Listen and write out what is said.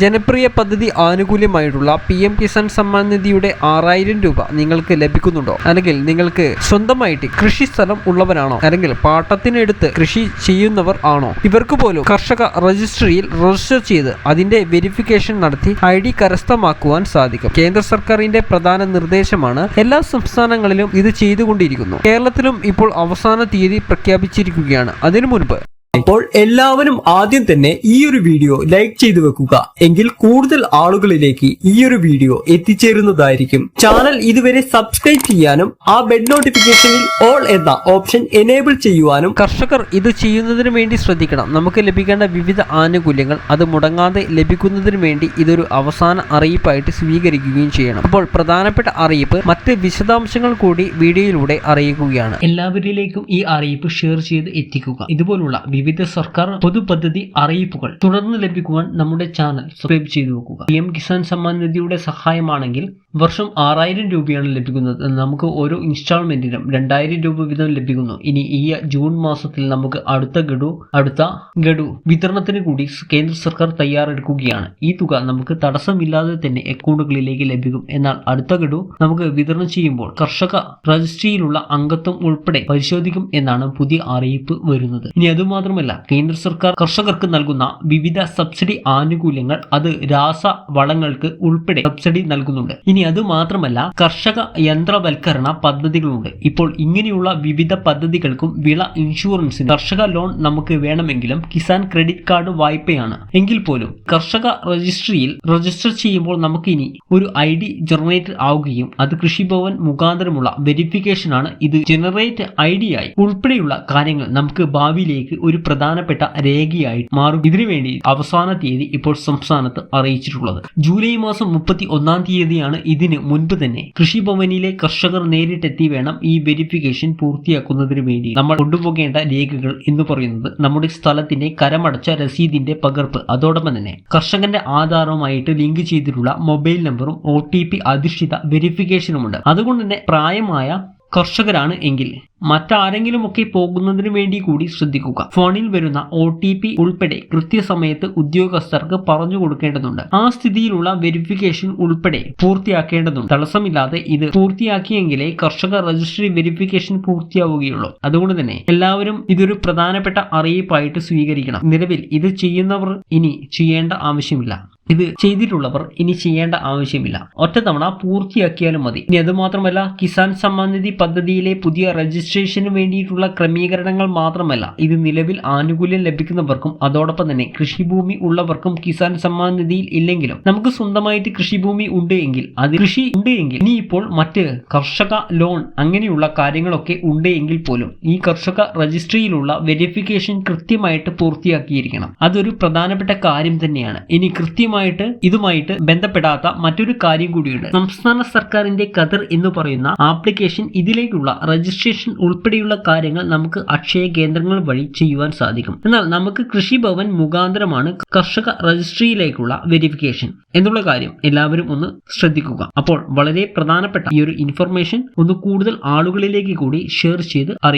ജനപ്രിയ പദ്ധതി ആനുകൂല്യമായിട്ടുള്ള പി എം കിസാൻ സമ്മാൻ നിധിയുടെ ആറായിരം രൂപ നിങ്ങൾക്ക് ലഭിക്കുന്നുണ്ടോ? അല്ലെങ്കിൽ നിങ്ങൾക്ക് സ്വന്തമായിട്ട് കൃഷി സ്ഥലം ഉള്ളവരാണോ? അല്ലെങ്കിൽ പാട്ടത്തിനെടുത്ത് കൃഷി ചെയ്യുന്നവർ ആണോ? ഇവർക്ക് പോലും കർഷക രജിസ്ട്രിയിൽ രജിസ്റ്റർ ചെയ്ത് അതിന്റെ വെരിഫിക്കേഷൻ നടത്തി ഐ ഡി കരസ്ഥമാക്കുവാൻ സാധിക്കും. കേന്ദ്ര സർക്കാരിന്റെ പ്രധാന നിർദ്ദേശമാണ് എല്ലാ സംസ്ഥാനങ്ങളിലും ഇത് ചെയ്തുകൊണ്ടിരിക്കുന്നു. കേരളത്തിലും ഇപ്പോൾ അവസാന തീയതി പ്രഖ്യാപിച്ചിരിക്കുകയാണ്. അതിനു മുൻപ് അപ്പോൾ എല്ലാവരും ആദ്യം തന്നെ ഈ ഒരു വീഡിയോ ലൈക്ക് ചെയ്തു വെക്കുക. എങ്കിൽ കൂടുതൽ ആളുകളിലേക്ക് ഈ ഒരു വീഡിയോ എത്തിച്ചേരുന്നതായിരിക്കും. ചാനൽ ഇതുവരെ സബ്സ്ക്രൈബ് ചെയ്യാനും ആ ബെഡ് നോട്ടിഫിക്കേഷനിൽ ഓൾ എന്ന ഓപ്ഷൻ എനേബിൾ ചെയ്യുവാനും കർഷകർ ഇത് ചെയ്യുന്നതിന് വേണ്ടി ശ്രദ്ധിക്കണം. നമുക്ക് ലഭിക്കേണ്ട വിവിധ ആനുകൂല്യങ്ങൾ അത് മുടങ്ങാതെ ലഭിക്കുന്നതിന് വേണ്ടി ഇതൊരു അവസാന അറിയിപ്പായിട്ട് സ്വീകരിക്കുകയും ചെയ്യണം. അപ്പോൾ പ്രധാനപ്പെട്ട അറിയിപ്പ് മറ്റ് വിശദാംശങ്ങൾ കൂടി വീഡിയോയിലൂടെ അറിയിക്കുകയാണ്. എല്ലാവരിലേക്കും ഈ അറിയിപ്പ് ഷെയർ ചെയ്ത് എത്തിക്കുക. ഇതുപോലുള്ള വിവിധ സർക്കാർ പൊതുപദ്ധതി അറിയിപ്പുകൾ തുടർന്ന് ലഭിക്കുവാൻ നമ്മുടെ ചാനൽ സബ്സ്ക്രൈബ് ചെയ്തു വെക്കുക. പി എം കിസാൻ സമ്മാൻ നിധിയുടെ സഹായമാണെങ്കിൽ വർഷം ആറായിരം രൂപയാണ് ലഭിക്കുന്നത്. നമുക്ക് ഓരോ ഇൻസ്റ്റാൾമെന്റിനും രണ്ടായിരം രൂപ വീതം ലഭിക്കുന്നു. ഇനി ഈ ജൂൺ മാസത്തിൽ നമുക്ക് അടുത്ത ഗഡു അടുത്ത ഗഡു വിതരണത്തിന് കൂടി കേന്ദ്ര സർക്കാർ തയ്യാറെടുക്കുകയാണ്. ഈ തുക നമുക്ക് തടസ്സമില്ലാതെ തന്നെ അക്കൗണ്ടുകളിലേക്ക് ലഭിക്കും. എന്നാൽ അടുത്ത ഗഡു നമുക്ക് വിതരണം ചെയ്യുമ്പോൾ കർഷക രജിസ്ട്രിയിലുള്ള അംഗത്വം ഉൾപ്പെടെ പരിശോധിക്കും എന്നാണ് പുതിയ അറിയിപ്പ് വരുന്നത്. ഇനി അതുമാത്രമല്ല കേന്ദ്ര സർക്കാർ കർഷകർക്ക് നൽകുന്ന വിവിധ സബ്സിഡി ആനുകൂല്യങ്ങൾ അത് രാസ വളങ്ങൾക്ക് ഉൾപ്പെടെ സബ്സിഡി നൽകുന്നുണ്ട്. ഇനി അത് മാത്രമല്ല കർഷക യന്ത്രവൽക്കരണ പദ്ധതികളുണ്ട്. ഇപ്പോൾ ഇങ്ങനെയുള്ള വിവിധ പദ്ധതികൾക്കും വിള ഇൻഷുറൻസിന് കർഷക ലോൺ നമുക്ക് വേണമെങ്കിലും കിസാൻ ക്രെഡിറ്റ് കാർഡ് വായ്പയാണ്. എങ്കിൽ പോലും കർഷക രജിസ്ട്രിയിൽ രജിസ്റ്റർ ചെയ്യുമ്പോൾ നമുക്ക് ഇനി ഒരു ഐ ഡി ജനറേറ്റ് ആവുകയും അത് കൃഷിഭവൻ മുഖാന്തരമുള്ള വെരിഫിക്കേഷൻ ആണ് ഇത് ജനറേറ്റ് ഐ ആയി ഉൾപ്പെടെയുള്ള കാര്യങ്ങൾ നമുക്ക് ഭാവിയിലേക്ക് ഒരു പ്രധാനപ്പെട്ട രേഖയായി മാറും. ഇതിനുവേണ്ടി അവസാന തീയതി ഇപ്പോൾ സംസ്ഥാനത്ത് അറിയിച്ചിട്ടുള്ളത്. ജൂലൈ മാസം മുപ്പത്തി ഒന്നാം തീയതിയാണ് ഇതിന് മുൻപ് തന്നെ കൃഷിഭവനിലെ കർഷകർ നേരിട്ടെത്തി വേണം ഈ വെരിഫിക്കേഷൻ പൂർത്തിയാക്കുന്നതിന് വേണ്ടി. നമ്മൾ കൊണ്ടുപോകേണ്ട രേഖകൾ എന്ന് പറയുന്നത് നമ്മുടെ സ്ഥലത്തിന്റെ കരമടച്ച രസീതിന്റെ പകർപ്പ്. അതോടൊപ്പം തന്നെ കർഷകന്റെ ആധാരവുമായിട്ട് ലിങ്ക് ചെയ്തിട്ടുള്ള മൊബൈൽ നമ്പറും ഒ ടി പി അധിഷ്ഠിത വെരിഫിക്കേഷനുമുണ്ട്. അതുകൊണ്ട് തന്നെ പ്രായമായ കർഷകരാണ് എങ്കിൽ മറ്റാരെങ്കിലുമൊക്കെ പോകുന്നതിനു വേണ്ടി കൂടി ശ്രദ്ധിക്കുക. ഫോണിൽ വരുന്ന ഒ ടി പി ഉൾപ്പെടെ കൃത്യസമയത്ത് ഉദ്യോഗസ്ഥർക്ക് പറഞ്ഞു കൊടുക്കേണ്ടതുണ്ട്. ആ സ്ഥിതിയിലുള്ള വെരിഫിക്കേഷൻ ഉൾപ്പെടെ പൂർത്തിയാക്കേണ്ടതുണ്ട്. തടസ്സമില്ലാതെ ഇത് പൂർത്തിയാക്കിയെങ്കിലേ കർഷക രജിസ്ട്രി വെരിഫിക്കേഷൻ പൂർത്തിയാവുകയുള്ളൂ. അതുകൊണ്ട് തന്നെ എല്ലാവരും ഇതൊരു പ്രധാനപ്പെട്ട അറിയിപ്പായിട്ട് സ്വീകരിക്കണം. നിലവിൽ ഇത് ചെയ്യുന്നവർ ഇനി ചെയ്യേണ്ട ആവശ്യമില്ല. ഇത് ചെയ്തിട്ടുള്ളവർ ഇനി ചെയ്യേണ്ട ആവശ്യമില്ല. ഒറ്റത്തവണ പൂർത്തിയാക്കിയാലും മതി. ഇനി അതുമാത്രമല്ല കിസാൻ സമ്മാൻ നിധി പദ്ധതിയിലെ പുതിയ രജിസ്ട്രേഷന് വേണ്ടിയിട്ടുള്ള ക്രമീകരണങ്ങൾ മാത്രമല്ല ഇത് നിലവിൽ ആനുകൂല്യം ലഭിക്കുന്നവർക്കും അതോടൊപ്പം തന്നെ കൃഷിഭൂമി ഉള്ളവർക്കും കിസാൻ സമ്മാൻ നിധിയിൽ ഇല്ലെങ്കിലും നമുക്ക് സ്വന്തമായിട്ട് കൃഷിഭൂമി ഉണ്ട് എങ്കിൽ അത് കൃഷി ഉണ്ട് എങ്കിൽ ഇനി ഇപ്പോൾ മറ്റ് കർഷക ലോൺ അങ്ങനെയുള്ള കാര്യങ്ങളൊക്കെ ഉണ്ട് എങ്കിൽ പോലും ഈ കർഷക രജിസ്ട്രിയിലുള്ള വെരിഫിക്കേഷൻ കൃത്യമായിട്ട് പൂർത്തിയാക്കിയിരിക്കണം. അതൊരു പ്രധാനപ്പെട്ട കാര്യം തന്നെയാണ്. ഇനി കൃത്യമായിട്ട് ഇതുമായിട്ട് ബന്ധപ്പെടാത്ത മറ്റൊരു കാര്യം കൂടിയുണ്ട്. സംസ്ഥാന സർക്കാരിന്റെ കതിർ എന്ന് പറയുന്ന ആപ്ലിക്കേഷൻ ഇതിലേക്കുള്ള രജിസ്ട്രേഷൻ ഉൾപ്പെടെയുള്ള കാര്യങ്ങൾ നമുക്ക് അക്ഷയ കേന്ദ്രങ്ങൾ വഴി ചെയ്യുവാൻ സാധിക്കും. എന്നാൽ നമുക്ക് കൃഷി ഭവൻ മുഖാന്തരമാണ് കർഷക രജിസ്ട്രിയിലേക്കുള്ള വെരിഫിക്കേഷൻ എന്നുള്ള കാര്യം എല്ലാവരും ഒന്ന് ശ്രദ്ധിക്കുക. അപ്പോൾ വളരെ പ്രധാനപ്പെട്ട ഈ ഒരു ഇൻഫർമേഷൻ ഒന്ന് കൂടുതൽ ആളുകളിലേക്ക് കൂടി ഷെയർ ചെയ്ത് അറിയുക